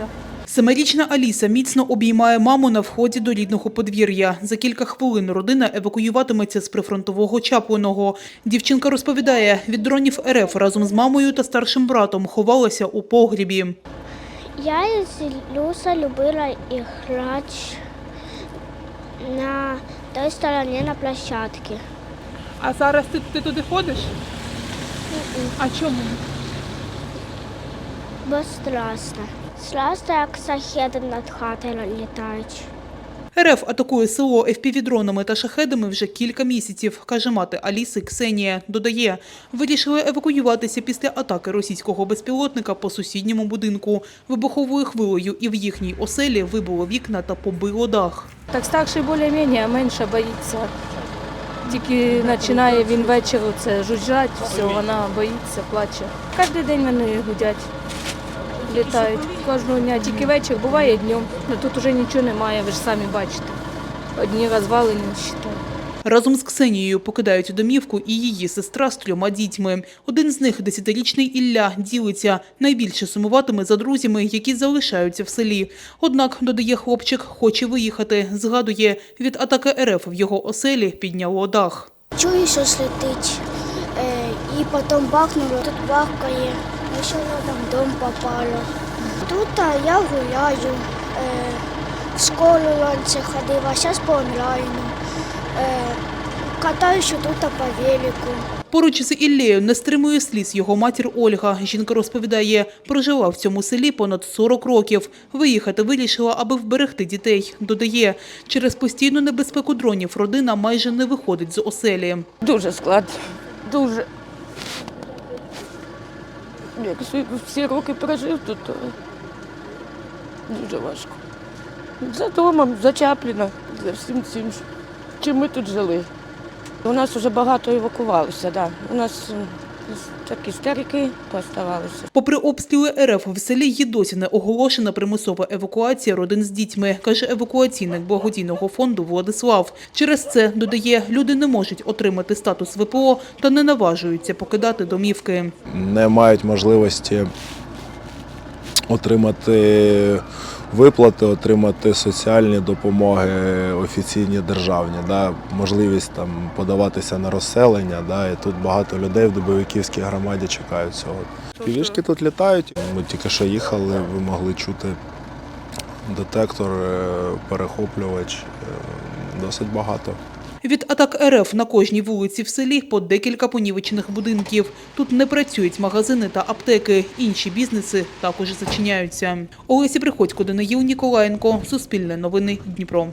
ласка. Семирічна Аліса міцно обіймає маму на вході до рідного подвір'я. За кілька хвилин родина евакуюватиметься з прифронтового Чаплиного. Дівчинка розповідає, від дронів РФ разом з мамою та старшим братом ховалася у погрібі. Я з Люса любила грати на той стороні на площадці. А зараз ти, ти туди ходиш? А чому? Бо страшно. Страшно, як шахеди над хатою літають. РФ атакує село ФПВ-дронами та шахедами вже кілька місяців, каже мати Аліси Ксенія. Додає, вирішили евакуюватися після атаки російського безпілотника по сусідньому будинку. Вибуховою хвилею і в їхній оселі вибило вікна та побило дах. Так старший більш-менш, а менша боїться. Тільки починає він ввечері це жужжать, все, вона боїться, плаче. Кожен день вони гудять, літають. Кожного дня, тільки вечір, буває днем. Ну тут вже нічого немає, ви ж самі бачите. Одні розвалені, щитай. Разом з Ксенією покидають домівку і її сестра з трьома дітьми. Один з них, десятирічний Ілля, ділиться. Найбільше сумуватиме за друзями, які залишаються в селі. Однак, додає хлопчик, хоче виїхати. Згадує, від атаки РФ в його оселі підняло дах. Чую, що летить. Е, і потім бахнуло, тут бахкає. Ще там дом попало. Тут я гуляю. Е, в школу раніше ходила, а зараз по онлайну. Е, катаюся тут по велику. Поруч з Іллею не стримує сліз його матір Ольга. Жінка розповідає, прожила в цьому селі понад 40 років. Виїхати вирішила, аби вберегти дітей. Додає, через постійну небезпеку дронів родина майже не виходить з оселі. Дуже складно, дуже. Як всі- роки прожив тут, то дуже важко. За домом, за Чапліна, за всім цим, чим ми тут жили. У нас вже багато евакувалося, да. У нас такі старики поставалися. Попри обстріли РФ, в селі є досі не оголошена примусова евакуація родин з дітьми, каже евакуаційник благодійного фонду Владислав. Через це, додає, люди не можуть отримати статус ВПО та не наважуються покидати домівки. не мають можливості отримати виплати, отримати соціальні допомоги офіційні державні, да, можливість там подаватися на розселення. Да, і тут багато людей в Дубовиківській громаді чекають цього. Півішки тут літають. Ми тільки що їхали, ви могли чути детектор, е, перехоплювач. е, Досить багато. Від атак РФ на кожній вулиці в селі по декілька понівечених будинків. Тут не працюють магазини та аптеки. Інші бізнеси також зачиняються. Олесі Приходько, Даниїл Ніколаєнко, Суспільне новини Дніпро.